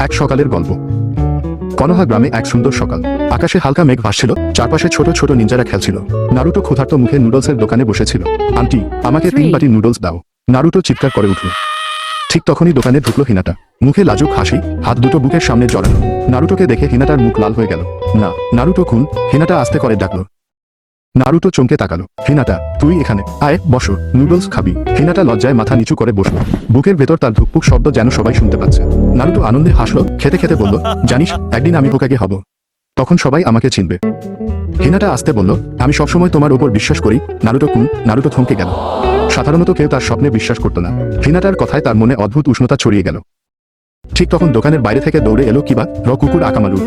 এক সকালের গল্প। কনহা গ্রামে এক সুন্দর সকাল। আকাশে হালকা মেঘ ভাসছিল চারপাশে ছোট ছোট নিঞ্জারা খেলছিল। নারুটো ক্ষুধার্ত মুখে নুডলসের দোকানে বসেছিল। আন্টি আমাকে তিন. বাটি নুডলস দাও। নারুটো চিৎকার করে উঠল। ঠিক তখনই দোকানে ঢুকলো হিনাটা। মুখে লাজুক হাসি হাত দুটো বুকের সামনে জড়ানো নারুটোকে দেখে হিনাটার মুখ লাল হয়ে গেল। না নারুটো খুন। হিনাটা আস্তে করে ডাকলো। নারুটো চমকে তাকালো। হিনাটা, তুই এখানে? আয়, বসো। নুডলস খাবি। হিনাটা লজ্জায় মাথা নিচু করে বসল। বুকের ভেতর তার ধুকপুক শব্দ যেন সবাই শুনতে পাচ্ছে। নারুটো আনন্দে হাসলো, খেতে খেতে বলল, জানিস, একদিন আমি হোকাগে হব। তখন সবাই আমাকে চিনবে। হিনাটা আসতে বলল, আমি সবসময় তোমার উপর বিশ্বাস করি, নারুটো কুন? নারুটো থমকে গেল। সাধারণত কেউ তার স্বপ্নে বিশ্বাস করতো না। হিনাটার কথায় তার মনে অদ্ভুত উষ্ণতা ছড়িয়ে গেল। ঠিক তখন দোকানের বাইরে থেকে দৌড়ে এলো কিবা, র কুকুর আকামালু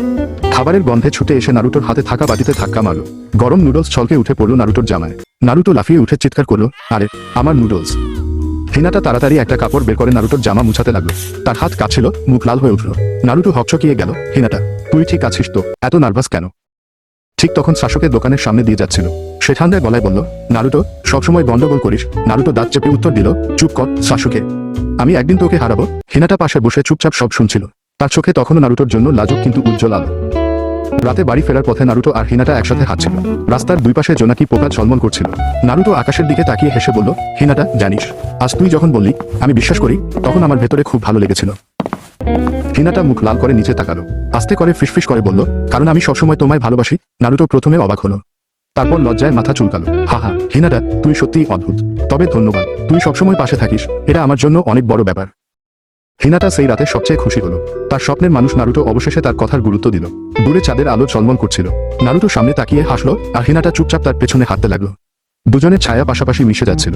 খাবারের গন্ধে ছুটে এসে নারুটোর হাতে থাকা বাটিতে ধাক্কা মারল। গরম নুডলস ছলকে উঠে পড়ল নারুটোর জামায়। নারুটো লাফিয়ে উঠে চিৎকার করল, আরে, আমার নুডলস। হিনাটা তাড়াতাড়ি একটা কাপড় বের করে নারুটোর জামা মুছাতে লাগল। তার হাত কাঁপছিল মুখ লাল হয়ে উঠল। নারুটো হকচকিয়ে গেল হিনাটা তুই ঠিক আছিস তো? এত নার্ভাস কেন? ঠিক তখন শাসকের দোকানের সামনে দিয়ে যাচ্ছিল। সে ঠান্ডায় গলায় বলল, নারুটো, সবসময় গন্ডগোল করিস। নারুটো দাঁত চেপে উত্তর দিল, চুপ কর, শাসকে। আমি একদিন তোকে হারাবো। হিনাটা পাশে বসে চুপচাপ সব শুনছিল। তার চোখে তখনও নারুটোর জন্য লাজুক কিন্তু উজ্জ্বল আলো। রাতে বাড়ি ফেরার পথে নারুটো আর হিনাটা একসাথে হাঁটছিল। রাস্তার দুই পাশে জোনাকি পোকা ঝলমল করছিল। নারুটো আকাশের দিকে তাকিয়ে হেসে বলল, হিনাটা, জানিস, আজ তুই যখন বললি, আমি বিশ্বাস করি, তখন আমার ভেতরে খুব ভালো লেগেছিল। হিনাটা মুখ লাল করে নিচে তাকালো, আস্তে করে ফিসফিস করে বলল, কারণ আমি সবসময় তোমায় ভালোবাসি। নারুটো প্রথমে অবাক হলো। তারপর লজ্জায় মাথা চুলকালো। হা হা, হিনাটা, তুই সত্যিই অদ্ভুত। তবে ধন্যবাদ, তুই সবসময় পাশে থাকিস, এটা আমার জন্য অনেক বড় ব্যাপার। হিনাটা সেই রাতে সবচেয়ে খুশি হলো। তার স্বপ্নের মানুষ নারুটো অবশেষে তার কথার গুরুত্ব দিল। দূরে চাঁদের আলো চলমল করছিল। নারুটো সামনে তাকিয়ে হাসলো আর হিনাটা চুপচাপ তার পেছনে হাঁটতে লাগল। দুজনের ছায়া পাশাপাশি মিশে যাচ্ছিল।